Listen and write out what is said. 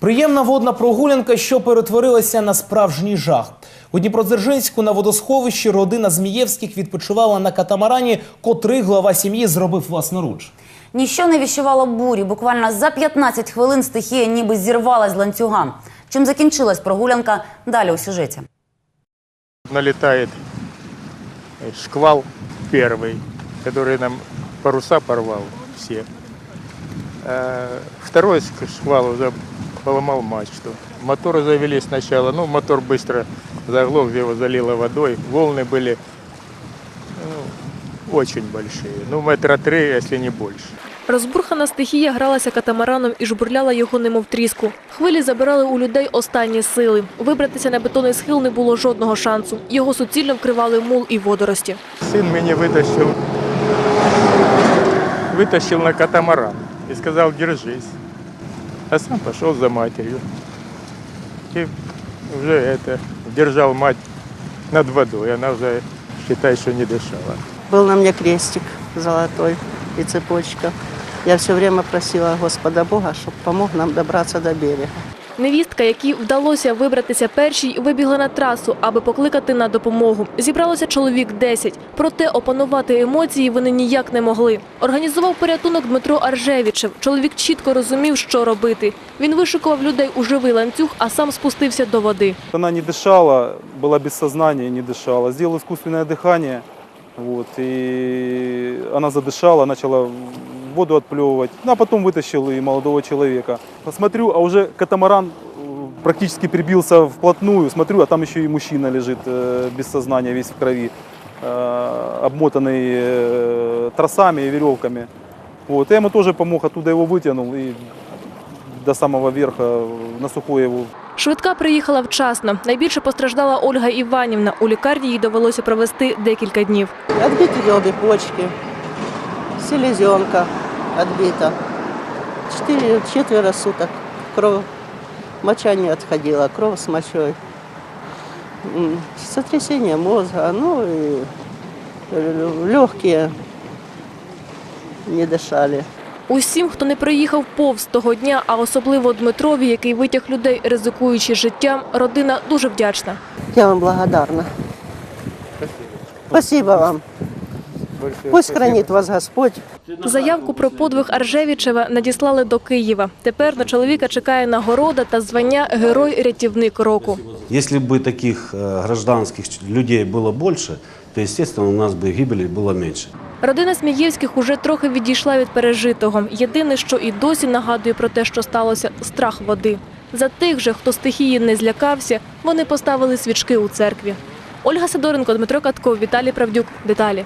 Приємна водна прогулянка, що перетворилася на справжній жах. У Дніпродзержинську на водосховищі родина Змієвських відпочивала на катамарані, котрий глава сім'ї зробив власноруч. Ніщо не віщувало бурі. Буквально за 15 хвилин стихія ніби зірвалась з ланцюга. Чим закінчилась прогулянка? Далі у сюжеті. налетает шквал первый, который нам паруса порвал все. А второй шквал уже поломал мачту. Моторы завели сначала, ну мотор быстро заглох, его залило водой. Волны были ну, очень большие, ну метра три, если не больше. Розбурхана стихія гралася катамараном і жбурляла його немов тріску. Хвилі забирали у людей останні сили. Вибратися на бетонний схил не було жодного шансу. Його суцільно вкривали мул і водорості. Сын меня вытащил, вытащил на катамаран и сказал, держись. А сам пошел за матерью. И уже это, держал мать над водой. Она уже, считай, что не дышала. Был на мне крестик золотой и цепочка. Я все время просила Господа Бога, чтобы помог нам добраться до берега. Невістка, якій вдалося вибратися першій, вибігла на трасу, аби покликати на допомогу. Зібралося чоловік 10. Проте опанувати емоції вони ніяк не могли. Організував порятунок Дмитро Аржевічев. Чоловік чітко розумів, що робити. Він вишикував людей у живий ланцюг, а сам спустився до води. Она не дышала, была без сознания, и не дышала. Сделал искусственное дыхание, вот, и она задышала, начала воду отплевывать. Ну, а потом вытащил и молодого человека. Смотрю, а уже катамаран э, практически прибился вплотную. Смотрю, а там еще и мужчина лежит э, без сознания, весь в крови, э, обмотанный э, тросами и веревками. Вот, я ему тоже помог, оттуда его вытянул и до самого верха э, на сухое его Швидка приїхала вчасно. Найбільше постраждала Ольга Іванівна. У лікарні їй довелося провести декілька днів. Отбиты обе почки, селезенка отбита. Четыре, четверо суток кровь, моча не отходила, кровь с мочой. Сотрясение мозга, ну и легкие не дышали. Усім, хто не приїхав повз того дня, а особливо Дмитрові, який витяг людей, ризикуючи життям, родина дуже вдячна. Я вам благодарна. Спасибо вам. Большое Пусть спасибо. хранит вас Господь. Заявку про подвиг Аржевічева надіслали до Києва. Тепер на чоловіка чекає нагорода та звання Герой-рятівник року. Если бы таких э, гражданских людей было больше, то, естественно, у нас бы гибелей было меньше. Родина Смієвських уже трохи відійшла від пережитого. Єдине, що і досі нагадує про те, що сталося – страх води. За тих же, хто стихії не злякався, вони поставили свічки у церкві. Ольга Сидоренко, Дмитро Катков, Віталій Правдюк. Деталі.